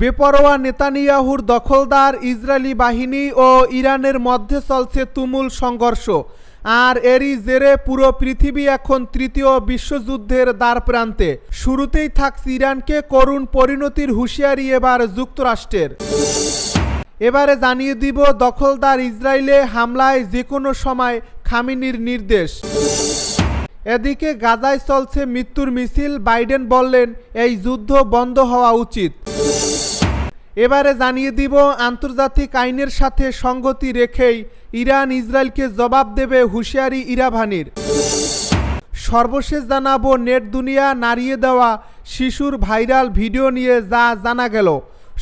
বেপরোয়া নেতানিয়াহুর দখলদার ইসরায়েলি বাহিনী ও ইরানের মধ্যে চলছে তুমুল সংঘর্ষ। আর এরই জেরে পুরো পৃথিবী এখন তৃতীয় বিশ্বযুদ্ধের দ্বার প্রান্তে শুরুতেই থাকছে ইরানকে করুণ পরিণতির হুঁশিয়ারি এবার যুক্তরাষ্ট্রের। এবারে জানিয়ে দিব দখলদার ইসরায়েলে হামলায় যে কোনো সময় খামিনির নির্দেশ। এদিকে গাজায় চলছে মৃত্যুর মিছিল, বাইডেন বললেন, এই যুদ্ধ বন্ধ হওয়া উচিত। এবারে জানিয়ে দিব, আন্তর্জাতিক আইনের সাথে সঙ্গতি রেখেই ইরান ইসরায়েলকে জবাব দেবে হুঁশিয়ারি ইরাভানির। সর্বশেষ জানাব, নেট দুনিয়া নাড়িয়ে দেওয়া শিশুর ভাইরাল ভিডিও নিয়ে যা জানা গেল।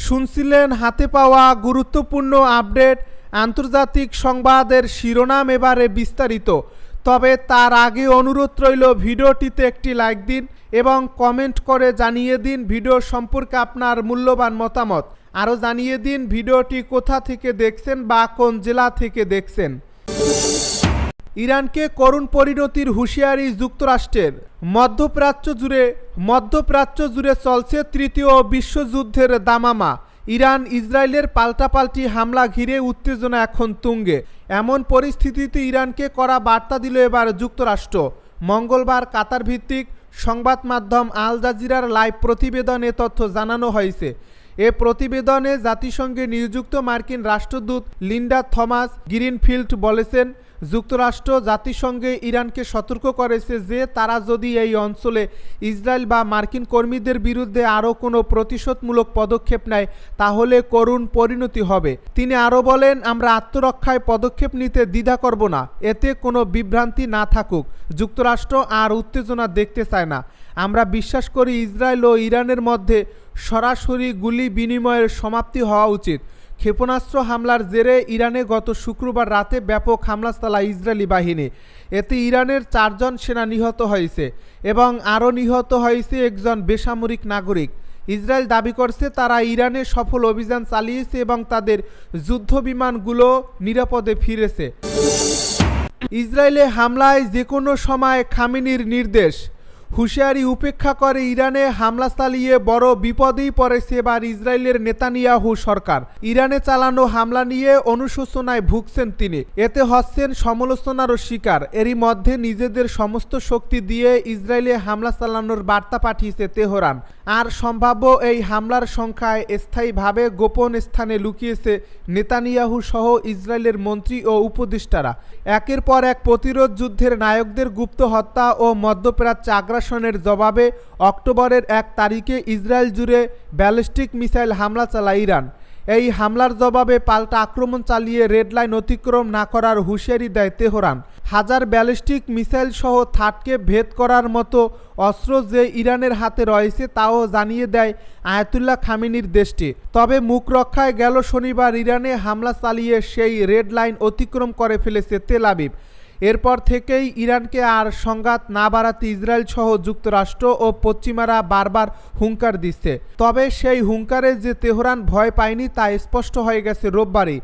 শুনছিলেন হাতে পাওয়া গুরুত্বপূর্ণ আপডেট, আন্তর্জাতিক সংবাদের শিরোনাম এবারে বিস্তারিত। তবে তার আগে অনুরোধ রইল, ভিডিওটিতে একটি লাইক দিন এবং কমেন্ট করে জানিয়ে দিন ভিডিও সম্পর্কে আপনার মূল্যবান মতামত। আরও জানিয়ে দিন ভিডিওটি কোথা থেকে দেখছেন বা কোন জেলা থেকে দেখছেন। ইরানকে করুণ পরিণতির হুঁশিয়ারি যুক্তরাষ্ট্রের। মধ্যপ্রাচ্য জুড়ে মধ্যপ্রাচ্য জুড়ে চলছে তৃতীয় বিশ্বযুদ্ধের দামামা। ইরান ইসরায়েলের পাল্টাপাল্টি হামলা ঘিরে উত্তেজনা এখন তুঙ্গে। এমন পরিস্থিতিতে ইরানকে করা বার্তা দিল এবার যুক্তরাষ্ট্র। মঙ্গলবার কাতার ভিত্তিক সংবাদ মাধ্যম আল জাজিরার লাইভ প্রতিবেদনে তথ্য জানানো হয়েছে। এ প্রতিবেদনে জাতিসংঘে নিযুক্ত মার্কিন রাষ্ট্রদূত লিন্ডা থমাস গ্রিনফিল্ড বলেছেন, যুক্তরাষ্ট্র জাতিসংঘে ইরানকে সতর্ক করেছে যে তারা যদি এই অঞ্চলে ইসরায়েল বা মার্কিন কর্মীদের বিরুদ্ধে আরও কোনো প্রতিশোধমূলক পদক্ষেপ নেয়, তাহলে করুণ পরিণতি হবে। তিনি আরও বলেন, আমরা আত্মরক্ষায় পদক্ষেপ নিতে দ্বিধা করব না, এতে কোনো বিভ্রান্তি না থাকুক। যুক্তরাষ্ট্র আর উত্তেজনা দেখতে চায় না। আমরা বিশ্বাস করি ইসরায়েল ও ইরানের মধ্যে সরাসরি গুলি বিনিময়ের সমাপ্তি হওয়া উচিত। ক্ষেপণাস্ত্র হামলার জেরে ইরানে গত শুক্রবার রাতে ব্যাপক হামলা চালায় ইসরায়েলি বাহিনী। এতে ইরানের চারজন সেনা নিহত হয়েছে এবং আরও নিহত হয়েছে একজন বেসামরিক নাগরিক। ইসরায়েল দাবি করছে, তারা ইরানে সফল অভিযান চালিয়েছে এবং তাদের যুদ্ধ বিমানগুলো নিরাপদে ফিরেছে। ইসরায়েলে হামলায় যে কোনো সময় খামিনির নির্দেশ। হুঁশিয়ারি উপেক্ষা করে ইরানে হামলা চালিয়ে বড় বিপদেই পড়েছে এবার ইসরায়েলের নেতানিয়াহু সরকার। ইরানে চালানো হামলা নিয়ে অনুশোচনায় ভুগছেন তিনি। এতে হচ্ছেন সমালোচনারও শিকার। এরই মধ্যে নিজেদের সমস্ত শক্তি দিয়ে ইসরায়েলে হামলা চালানোর বার্তা পাঠিয়েছে তেহরান। আর সম্ভাব্য এই হামলার সংখ্যায় স্থায়ীভাবে গোপন স্থানে লুকিয়েছে নেতানিয়াহু সহ ইসরায়েলের মন্ত্রী ও উপদেষ্টারা। একের পর এক প্রতিরোধ যুদ্ধের নায়কদের গুপ্ত হত্যা ও মধ্যপ্রাচ্য আগ্রাসনের জবাবে অক্টোবরের এক তারিখে ইসরায়েল জুড়ে ব্যালিস্টিক মিসাইল হামলা চালায় ইরান। এই হামলার জবাবে পাল্টা আক্রমণ চালিয়ে রেড লাইন অতিক্রম না করার হুঁশিয়ারি দেয় তেহরান। হাজার ব্যালিস্টিক মিসাইল সহ থাটকে ভেদ করার মতো অস্ত্র যে ইরানের হাতে রয়েছে তাও জানিয়ে দেয় আয়াতুল্লাহ খামিনির দেশটি। তবে মুখ রক্ষায় গেল শনিবার ইরানে হামলা চালিয়ে সেই রেড লাইন অতিক্রম করে ফেলেছে তেল আবিব। এরপর থেকেই ইরানকে আর সংঘাত না বাড়াতে ইসরায়েল সহ যুক্তরাষ্ট্র ও পশ্চিমারা বারবার হুঙ্কার দিচ্ছে। তবে সেই হুঙ্কারে যে তেহরান ভয় পায়নি তা স্পষ্ট হয়ে গেছে রোববারই।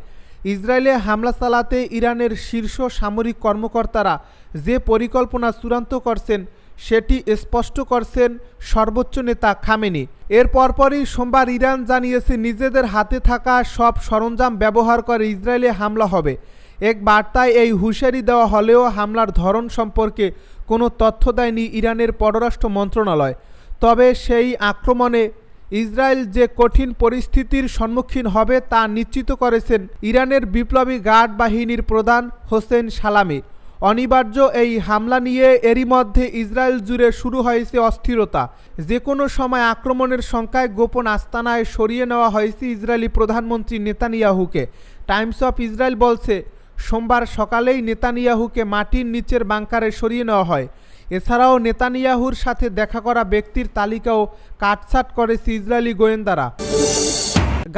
ইসরায়েলে হামলা চালাতে ইরানের শীর্ষ সামরিক কর্মকর্তারা যে পরিকল্পনা চূড়ান্ত করছেন, সেটি স্পষ্ট করছেন সর্বোচ্চ নেতা খামেনি। এর পরপরই সোমবার ইরান জানিয়েছে, নিজেদের হাতে থাকা সব সরঞ্জাম ব্যবহার করে ইসরায়েলে হামলা হবে। এক বার্তায় এই হুঁশিয়ারি দেওয়া হলেও হামলার ধরন সম্পর্কে কোনো তথ্য দেয়নি ইরানের পররাষ্ট্র মন্ত্রণালয়। তবে সেই আক্রমণে ইসরায়েল যে কঠিন পরিস্থিতির সম্মুখীন হবে তা নিশ্চিত করেছেন ইরানের বিপ্লবী গার্ড বাহিনীর প্রধান হোসেন সালামি। অনিবার্য এই হামলা নিয়ে এরই মধ্যে ইসরায়েল জুড়ে শুরু হয়েছে অস্থিরতা। যে কোনো সময় আক্রমণের সংখ্যায় গোপন আস্তানায় সরিয়ে নেওয়া হয়েছে ইসরায়েলি প্রধানমন্ত্রী নেতানিয়াহুকে। টাইমস অফ ইসরায়েল বলছে সোমবার সকালেই নেতানিয়াহুকে মাটির নিচের বাংকারে সরিয়ে নেওয়া হয়। এছাড়াও নেতানিয়াহুর সাথে দেখা করা ব্যক্তির তালিকাও কাটছাট করেছে ইসরায়েলি গোয়েন্দারা।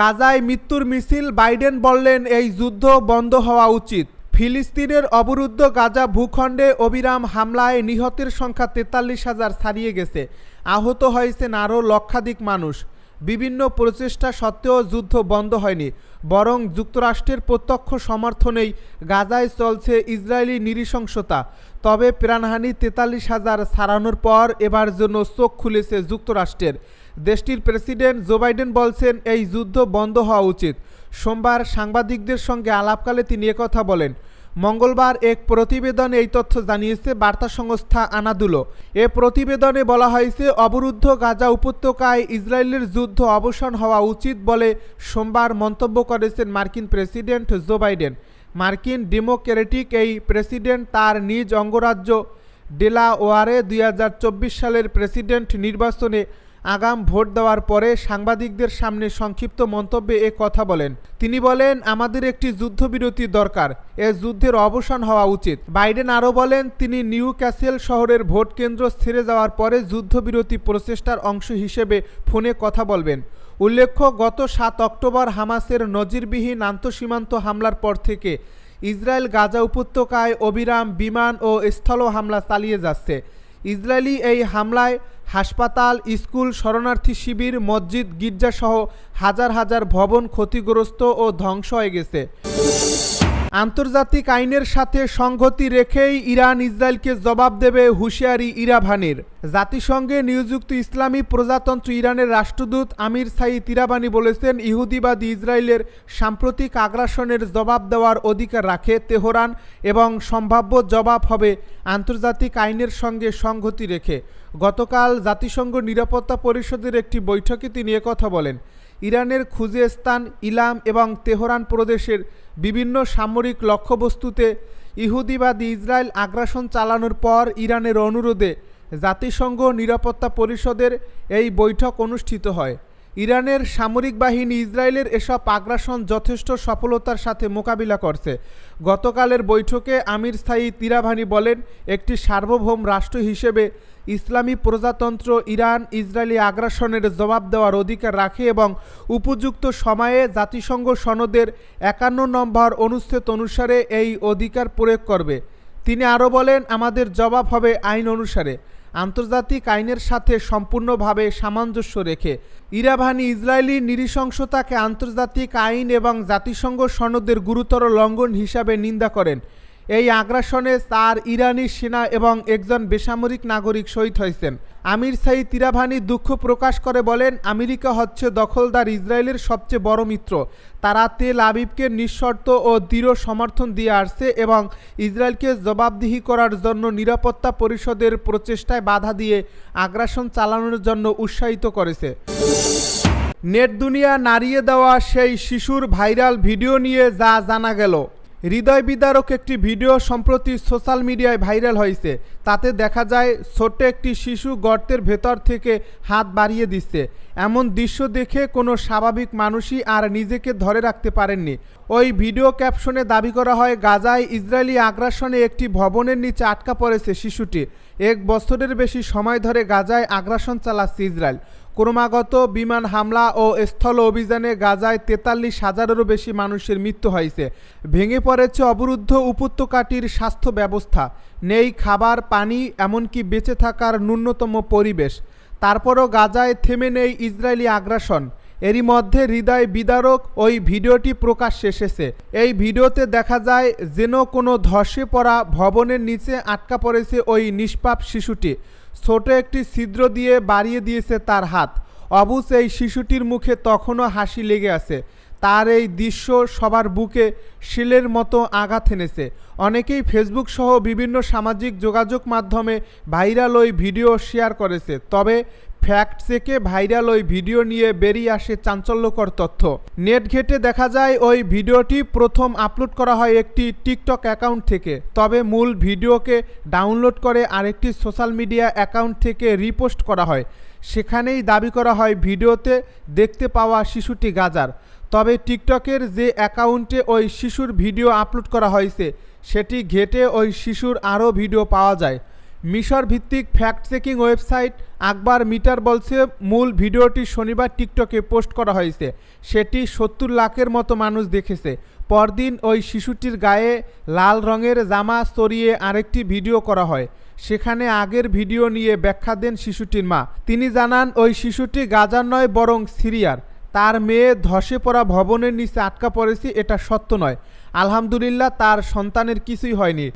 গাজায় মৃত্যুর মিছিল, বাইডেন বললেন এই যুদ্ধ বন্ধ হওয়া উচিত। ফিলিস্তিনের অবরুদ্ধ গাজা ভূখণ্ডে অবিরাম হামলায় নিহতের সংখ্যা তেতাল্লিশ হাজার ছাড়িয়ে গেছে। আহত হয়েছেন আরও লক্ষাধিক মানুষ। বিভিন্ন প্রচেষ্টা সত্ত্বেও যুদ্ধ বন্ধ হয়নি, বরং যুক্তরাষ্ট্রের প্রত্যক্ষ সমর্থনেই গাজায় চলছে ইসরায়েলি নৃশংসতা। তবে প্রাণহানি তেতাল্লিশ হাজার ছাড়ানোর পর এবার জন্য চোখ খুলেছে যুক্তরাষ্ট্রের। দেশটির প্রেসিডেন্ট জো বাইডেন বলছেন, এই যুদ্ধ বন্ধ হওয়া উচিত। সোমবার সাংবাদিকদের সঙ্গে আলাপকালে তিনি একথা বলেন। মঙ্গলবার এক প্রতিবেদনে এই তথ্য জানিয়েছে বার্তা সংস্থা আনাদুলো। এ প্রতিবেদনে বলা হয়েছে, অবরুদ্ধ গাজা উপত্যকায় ইসরায়েলের যুদ্ধ অবসান হওয়া উচিত বলে সোমবার মন্তব্য করেছেন মার্কিন প্রেসিডেন্ট জো বাইডেন। মার্কিন ডেমোক্রেটিক এই প্রেসিডেন্ট তার নিজ অঙ্গরাজ্য ডেলাওয়ারে দুই হাজার চব্বিশ সালের প্রেসিডেন্ট নির্বাচনে আগাম ভোট দেওয়ার পরে সাংবাদিকদের সামনে সংক্ষিপ্ত মন্তব্যে এ কথা বলেন। তিনি বলেন, আমাদের একটি যুদ্ধবিরতি দরকার। এ যুদ্ধের অবসান হওয়া উচিত। বাইডেন আরও বলেন, তিনি নিউ ক্যাসেল শহরের ভোট কেন্দ্র ছেড়ে যাওয়ার পরে যুদ্ধবিরতি প্রচেষ্টার অংশ হিসেবে ফোনে কথা বলবেন। উল্লেখ্য, গত সাত অক্টোবর হামাসের নজিরবিহীন আন্তঃসীমান্ত হামলার পর থেকে ইসরায়েল গাজা উপত্যকায় অবিরাম বিমান ও স্থল হামলা চালিয়ে যাচ্ছে। ইসরায়েলি এই হামলায় হাসপাতাল, স্কুল, শরণার্থী শিবির, মসজিদ, গির্জাসহ হাজার হাজার ভবন ক্ষতিগ্রস্ত ও ধ্বংস হয়ে গেছে। আন্তর্জাতিক আইনের সাথে সংহতি রেখেই ইরান ইসরায়েলকে জবাব দেবে হুঁশিয়ারি ইরাভানির। জাতিসংঘে নিয়োজিত ইসলামী প্রজাতন্ত্র ইরানের রাষ্ট্রদূত আমির সাইদ ইরাবানি বলেছেন, ইহুদিবাদী ইসরায়েলের সাম্প্রতিক আগ্রাসনের জবাব দেওয়ার অধিকার রাখে তেহরান এবং সম্ভাব্য জবাব হবে আন্তর্জাতিক আইনের সঙ্গে সংহতি রেখে। গতকাল জাতিসংঘ নিরাপত্তা পরিষদের একটি বৈঠকে তিনি একথা বলেন। ইরানের খুজেস্তান, ইলাম এবং তেহরান প্রদেশের বিভিন্ন সামরিক লক্ষ্যবস্তুতে ইহুদিবাদী ইসরায়েল আগ্রাসন চালানোর পর ইরানের অনুরোধে জাতিসংঘ নিরাপত্তা পরিষদের এই বৈঠক অনুষ্ঠিত হয়। ইরানের সামরিক বাহিনী ইসরায়েলের এসব আগ্রাসন যথেষ্ট সফলতার সাথে মোকাবিলা করছে। গতকালের বৈঠকে আমির স্থায়ী তিরাভানি বলেন, একটি সার্বভৌম রাষ্ট্র হিসেবে ইসলামী প্রজাতন্ত্র ইরান ইসরায়েলি আগ্রাসনের জবাব দেওয়ার অধিকার রাখে এবং উপযুক্ত সময়ে জাতিসংঘ সনদের একান্ন নম্বর অনুচ্ছেদ অনুসারে এই অধিকার প্রয়োগ করবে। তিনি আরও বলেন, আমাদের জবাব হবে আইন অনুসারে। আন্তর্জাতিক আইনের সাথে সম্পূর্ণভাবে সামঞ্জস্য রেখে। ইরাভানি ইসরায়েলি নৃশংসতাকে আন্তর্জাতিক আইন এবং জাতিসংঘ সনদের গুরুতর লঙ্ঘন হিসাবে নিন্দা করেন। এই আগ্রাসনে চার ইরানি সেনা এবং একজন বেসামরিক নাগরিক শহীদ হয়েছেন। আমির সাইদ তিরাভানি দুঃখ প্রকাশ করে বলেন, আমেরিকা হচ্ছে দখলদার ইসরায়েলের সবচেয়ে বড় মিত্র। তারা তেল আবিবকে নিঃশর্ত ও দৃঢ় সমর্থন দিয়ে আসছে এবং ইসরায়েলকে জবাবদিহি করার জন্য নিরাপত্তা পরিষদের প্রচেষ্টায় বাধা দিয়ে আগ্রাসন চালানোর জন্য উৎসাহিত করেছে। নেট দুনিয়া নাড়িয়ে দেওয়া সেই শিশুর ভাইরাল ভিডিও নিয়ে যা জানা গেল। হৃদয় বিদারক একটি ভিডিও সম্প্রতি সোশ্যাল মিডিয়ায় ভাইরাল হয়েছে। তাতে দেখা যায়, ছোট্ট একটি শিশু গর্তের ভেতর থেকে হাত বাড়িয়ে দিচ্ছে। এমন দৃশ্য দেখে কোনো স্বাভাবিক মানুষই আর নিজেকে ধরে রাখতে পারেননি। ওই ভিডিও ক্যাপশনে দাবি করা হয়, গাজায় ইসরায়েলি আগ্রাসনে একটি ভবনের নিচে আটকা পড়েছে শিশুটি। এক বছরের বেশি সময় ধরে গাজায় আগ্রাসন চালাচ্ছে ইসরায়েল। ক্রমাগত বিমান হামলা ও স্থল অভিযানে গাজায় তেতাল্লিশ হাজারেরও বেশি মানুষের মৃত্যু হয়েছে। ভেঙে পড়েছে অবরুদ্ধ উপত্যকাটির স্বাস্থ্য ব্যবস্থা, নেই খাবার, পানি, এমনকি বেঁচে থাকার ন্যূনতম পরিবেশ। তারপরও গাজায় থেমে নেই ইসরায়েলি আগ্রাসন। এরই মধ্যে হৃদয় বিদারক ওই ভিডিওটি প্রকাশ এসেছে। এই ভিডিওতে দেখা যায় যেন কোনো ধসে পড়া ভবনের নিচে আটকা পড়েছে ওই নিষ্পাপ শিশুটি। ছোট একটি ছিদ্র দিয়ে বাড়িয়ে দিয়েছে তার হাত। অবুজ এই শিশুটির মুখে তখনও হাসি লেগে আছে। তার এই দৃশ্য সবার বুকে শিলের মতো আঘাত এনেছে। অনেকেই ফেসবুক সহ বিভিন্ন সামাজিক যোগাযোগ মাধ্যমে ভাইরাল ওই ভিডিও শেয়ার করেছে। তবে ফ্যাক্ট চেকে ভাইরাল ওই ভিডিও নিয়ে বেরিয়ে আসে চাঞ্চল্যকর তথ্য। নেট ঘেটে দেখা যায় ওই ভিডিওটি প্রথম আপলোড করা হয় একটি টিকটক অ্যাকাউন্ট থেকে। তবে মূল ভিডিওকে ডাউনলোড করে আরেকটি সোশ্যাল মিডিয়া অ্যাকাউন্ট থেকে রিপোস্ট করা হয়। সেখানেই দাবি করা হয় ভিডিওতে দেখতে পাওয়া শিশুটি গাজার। তবে টিকটকের যে অ্যাকাউন্টে ওই শিশুর ভিডিও আপলোড করা হয়েছে, সেটি ঘেটে ওই শিশুর আরও ভিডিও পাওয়া যায়। মিশর ভিত্তিক fact checking website Akhbar Meter বলছে, মূল ভিডিওটি শনিবার টিকটকে পোস্ট করা হয়েছে। সেটি সত্তর লাখের মতো মানুষ দেখেছে। পরদিন ওই শিশুটির গায়ে লাল রঙের জামা সরিয়ে আরেকটি ভিডিও করা হয়। সেখানে আগের ভিডিও নিয়ে ব্যাখ্যা দেন শিশুটির মা। তিনি জানান, ওই শিশুটি গাজার নয়, বরং সিরিয়ার। তার মেয়ে ধসে পড়া ভবনের নিচে আটকা পড়েছে, এটা সত্য নয়। আলহামদুলিল্লাহ, তার সন্তানের কিছুই হয়নি।